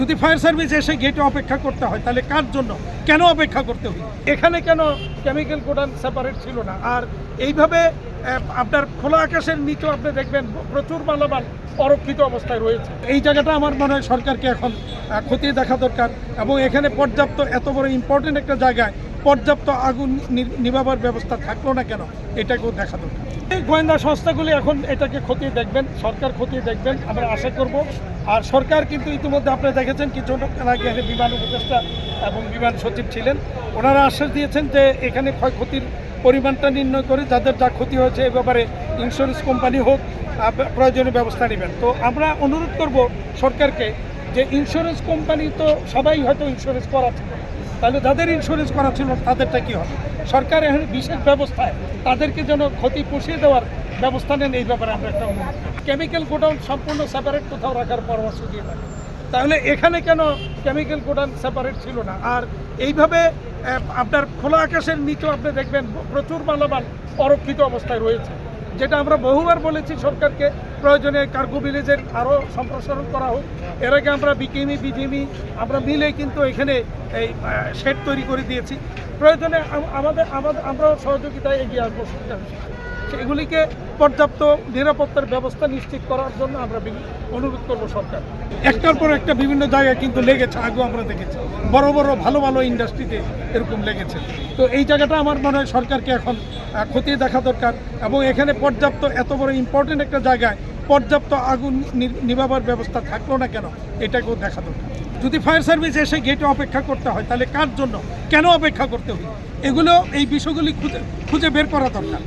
যদি fire service এসে গেটে অপেক্ষা করতে হয়, তাহলে কার জন্য? কেন অপেক্ষা করতে হয় এখানে কেন কেমিক্যাল গোডাউন সেপারেট ছিল না? আর এইভাবে আপনার খোলা আকাশের নিচেও আপনি দেখবেন প্রচুর মালামাল অরক্ষিত অবস্থায় রয়েছে। এই জায়গাটা আমার মনে হয় সরকারকে এখন খতিয়ে দেখা দরকার। এবং এখানে পর্যাপ্ত, এত বড় ইম্পর্টেন্ট একটা জায়গায় পর্যাপ্ত আগুন নিভাবার ব্যবস্থা থাকল না কেন? এটাকেও দেখা দরকার। এই গোয়েন্দা সংস্থাগুলি এখন এটাকে খতিয়ে দেখবেন, সরকার খতিয়ে দেখবেন, আমরা আশা করব। আর সরকার কিন্তু ইতিমধ্যে আপনারা দেখেছেন কিছুক্ষণ আগে বিমান উপদেষ্টা এবং বিমান সচিব ছিলেন। ওনারা আশ্বাস দিয়েছেন যে এখানে ক্ষয়ক্ষতির পরিমাণটা নির্ণয় করে যাদের যা ক্ষতি হয়েছে এ ব্যাপারে ইন্স্যুরেন্স কোম্পানি হোক প্রয়োজনীয় ব্যবস্থা নেবেন। তো আমরা অনুরোধ করব সরকারকে যে ইন্স্যুরেন্স কোম্পানি তো সবাই হয়তো ইন্স্যুরেন্স করা ছিল তাহলে যাদের ইন্স্যুরেন্স করা ছিল, তাদেরটা কী হবে? সরকার এখানে বিশেষ ব্যবস্থায় তাদেরকে যেন ক্ষতি পুষিয়ে দেওয়ার ব্যবস্থা নেন, এই ব্যাপারে আমরা একটা অনুরোধ কেমিক্যাল গোডাউন সম্পূর্ণ সেপারেট কোথাও রাখার পরামর্শ দিয়ে থাকে। তাহলে এখানে কেন কেমিক্যাল গোডাউন সেপারেট ছিল না? আর এইভাবে আপনার খোলা আকাশের নিচেও আপনি দেখবেন প্রচুর মালামাল অরক্ষিত অবস্থায় রয়েছে। যেটা আমরা বহুবার বলেছি সরকারকে, প্রয়োজনে কার্গো ভিলেজের আরও সম্প্রসারণ করা হোক। এর আগে আমরা বিকেমি বিজিমি, আমরা মিলে কিন্তু এখানে এই শেড তৈরি করে দিয়েছি। প্রয়োজনে আমাদের আমাদের, আমরাও সহযোগিতায় এগিয়ে আসব। সেগুলিকে পর্যাপ্ত নিরাপত্তার ব্যবস্থা নিশ্চিত করার জন্য আমরা অনুরোধ করব সরকার। একটার পর একটা বিভিন্ন জায়গায় কিন্তু লেগেছে, আগেও আমরা দেখেছি। বড় বড়, ভালো ভালো ইন্ডাস্ট্রিতে এরকম লেগেছে। তো এই জায়গাটা আমার মনে হয় সরকারকে এখন খতিয়ে দেখা দরকার এবং এখানে পর্যাপ্ত, এত বড় ইম্পর্টেন্ট একটা জায়গায় পর্যাপ্ত আগুন নিভাবার ব্যবস্থা থাকল না কেন? এটাকেও দেখা দরকার। যদি ফায়ার সার্ভিস এসে গেটে অপেক্ষা করতে হয়, তাহলে কার জন্য? কেন অপেক্ষা করতে হবে এগুলো, এই বিষয়গুলি খুঁজে খুঁজে বের করা দরকার।